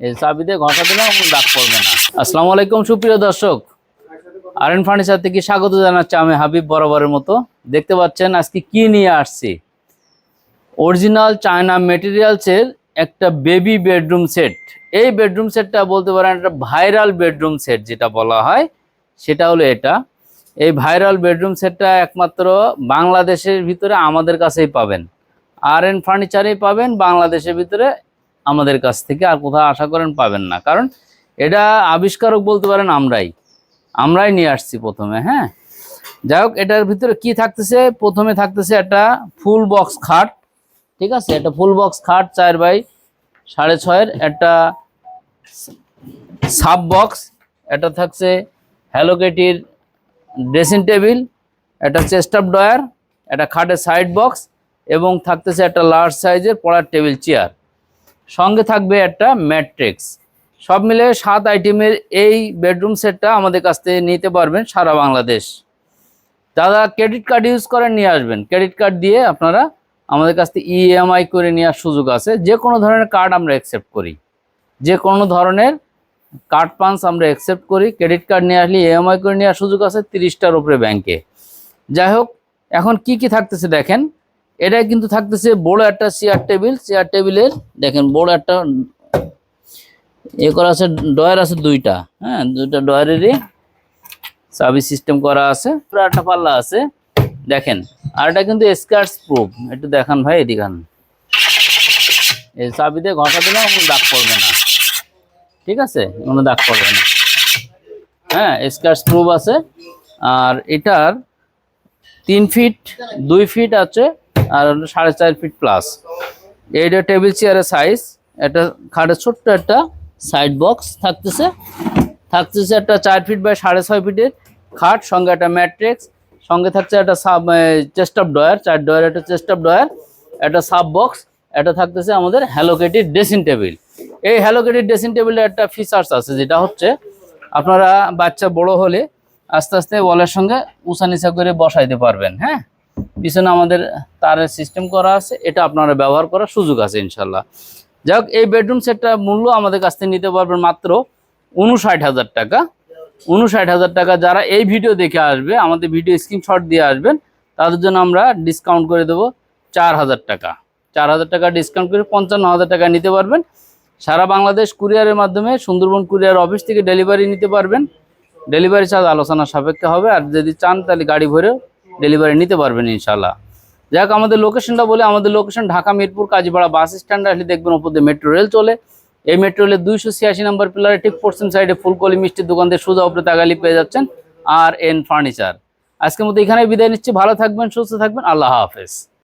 এই চাবি দিয়ে ঘষা কোনো দাগ পড়বে না। আসসালামু আলাইকুম, সুপ্রিয় দর্শক। আর এন ফার্নিচার থেকে স্বাগত জানাচ্ছি আমি হাবিব বরাবরের মতো। দেখতে পাচ্ছেন, আজকে কি নিয়ে আসছি? অরিজিনাল চায়না মেটেরিয়ালসের একটা বেবি বেডরুম সেট। এই বেডরুম সেটটা বলতে পারেন, একটা ভাইরাল বেডরুম সেট যেটা বলা হয়, সেটা হলো এটা। এই ভাইরাল বেডরুম সেটটা একমাত্র বাংলাদেশের ভিতরে আমাদের কাছেই পাবেন। আর এন ফার্নিচারেই পাবেন, বাংলাদেশের ভিতরে আমাদের কাছ থেকে আর কোথাও আশা করেন পাবেন না। কারণ এটা আবিষ্কারক বলতে পারেন আমরাই। আমরাই নিয়ে আসছি প্রথমে হ্যাঁ? যাই হোক, এটার ভিতরে কি থাকতেছে? প্রথমে থাকতেছে একটা ফুল বক্স খাট, ঠিক আছে? একটা ফুল বক্স খাট চার বাই সাড়ে ছয়ের একটা সাব বক্স এটা থাকছে হ্যালোকেটির ড্রেসিং টেবিল, একটা চেস্ট আপ ডয়ার একটা খাটের সাইড বক্স এবং থাকতেছে একটা লার্জ সাইজের পড়ার টেবিল চেয়ার। সঙ্গে থাকবে একটা ম্যাট্রিক্স। সব মিলে সাত আইটেমের এই বেডরুম সেটটা আমাদের কাছ থেকে নিতে পারবেন সারা বাংলাদেশ। দাদা ক্রেডিট কার্ড ইউজ করেন, নিয়ে আসবেন। ক্রেডিট কার্ড দিয়ে আপনারা আমাদের কাছ থেকে ইএমআই করে নেওয়ার সুযোগ আছে। যে কোনো ধরনের কার্ড আমরা অ্যাকসেপ্ট করি। যে কোনো ধরনের কার্ড পাঞ্চ আমরা অ্যাকসেপ্ট করি। ক্রেডিট কার্ড নিয়ে আসলে ইএমআই করে নেওয়ার সুযোগ আছে তিরিশটার উপরে ব্যাংকে। যাই হোক, এখন কি কি থাকতেছে দেখেন। এটা কিন্তু থাকতেছে বড় একটা চেয়ার টেবিল চেয়ার টেবিলের দেখেন বড় একটা, এ করা আছে ডয়ার আছে দুইটা হ্যাঁ দুইটা ডয়ারেরই চাবি সিস্টেম করা আছে, পুরো একটা পাল্লা আছে, দেখেন, আর এটা কিন্তু স্কার্টস প্রুফ একটু দেখান ভাই এদিকান এই চাবি দিয়ে ঘষা দিলেও কোনো দাগ পড়বে না, ঠিক আছে, কোনো দাগ পড়বে না। হ্যাঁ স্কার্টস প্রুফ আছে, আর এটার তিন ফিট দুই ফিট আছে আর সাড়ে চার ফিট প্লাস এইটা টেবিল চেয়ারের সাইজ এটা খাটের ছোট্ট একটা সাইড বক্স থাকতেছে। থাকতেছে একটা চার ফিট বাই সাড়ে ছয় ফিটের খাট, সঙ্গে একটা ম্যাট্রিক্স সঙ্গে থাকছে একটা সাব চেস্ট অফ ডয়ার চার ডয়ার একটা চেস্ট অফ ডয়ার একটা সাব বক্স এটা থাকতেছে আমাদের হ্যালোকেটির ড্রেসিং টেবিল এই হ্যালোকেটির ড্রেসিং টেবিলের একটা ফিচার্স আছে, যেটা হচ্ছে আপনারা বাচ্চা বড় হলে আস্তে আস্তে ওয়ালের সঙ্গে উঁচা নিচা করে বসাইতে পারবেন হ্যাঁ? পিছনে আমাদের তারের সিস্টেম করা আছে, এটা আপনারা ব্যবহার করার সুযোগ আছে ইনশাল্লাহ যাই হোক এই বেডরুম সেটটার মূল্য আমাদের কাছ থেকে নিতে পারবেন মাত্র উনষাট হাজার টাকা। উনষাট হাজার টাকা যারা এই ভিডিও দেখে আসবে, আমাদের ভিডিও স্ক্রিনশট দিয়ে আসবেন, তাদের জন্য আমরা ডিসকাউন্ট করে দেবো চার হাজার টাকা। চার হাজার টাকা ডিসকাউন্ট করে পঞ্চান্ন হাজার টাকা নিতে পারবেন। সারা বাংলাদেশ কুরিয়ারের মাধ্যমে সুন্দরবন কুরিয়ার অফিস থেকে ডেলিভারি নিতে পারবেন। ডেলিভারি চার্জ আলোচনা সাপেক্ষে হবে, আর যদি চান তাহলে গাড়ি ভরে ডেলিভারি নিতে পারবেন ইনশাল্লাহ যাক, আমাদের লোকেশনটা বলে, আমাদের location Dhaka, Mirpur, Kazipara bus stand আসলে দেখবেন ওপর দিয়ে মেট্রো রেল চলে। এই মেট্রো রেলের দুইশো ছিয়াশি নম্বর পিলারে ঠিক পশ্চিম সাইডে ফুলকলি মিষ্টির দোকান দিয়ে সোজা উপরে তাগালি পেয়ে যাচ্ছেন আর এন ফার্নিচার আজকের মতো এখানে বিদায় নিচ্ছি, ভালো থাকবেন, সুস্থ থাকবেন, আল্লাহ হাফেজ।